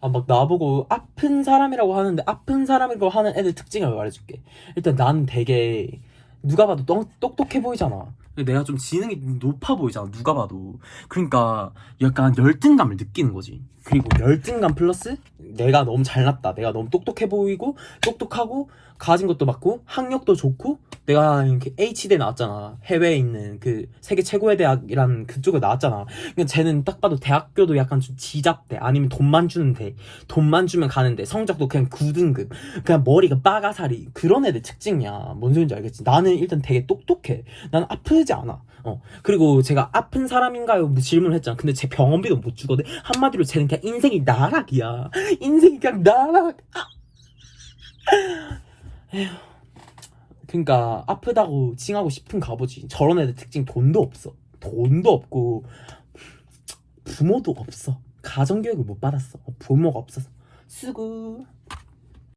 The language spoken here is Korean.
아, 막 나보고 아픈 사람이라고 하는데 아픈 사람이라고 하는 애들 특징을 말해줄게. 일단 나는 되게 누가 봐도 똑, 똑똑해 보이잖아. 내가 좀 지능이 높아 보이잖아. 누가 봐도. 그러니까 약간 열등감을 느끼는 거지. 그리고 열등감 플러스 내가 너무 잘났다. 내가 너무 똑똑해 보이고 똑똑하고 가진 것도 많고 학력도 좋고 내가 이렇게 H대 나왔잖아. 해외에 있는 그 세계 최고의 대학이라는 그쪽에 나왔잖아. 그러니까 쟤는 딱 봐도 대학교도 약간 좀 지잡대. 아니면 돈만 주는 데 돈만 주면 가는데 성적도 그냥 9등급. 그냥 머리가 빠가사리 그런 애들 특징이야. 뭔 소린지 알겠지? 나는 일단 되게 똑똑해. 난 아프지 않아. 어. 그리고 제가 아픈 사람인가요? 뭐 질문을 했잖아. 근데 제 병원비도 못 주거든. 한마디로 쟤는 그냥 인생이 나락이야. 인생이 그냥 나락. 아. 에휴 그러니까 아프다고 칭하고 싶은 가 보지 저런 애들 특징 돈도 없어. 돈도 없고 부모도 없어. 가정교육을 못 받았어. 부모가 없어서. 쓰고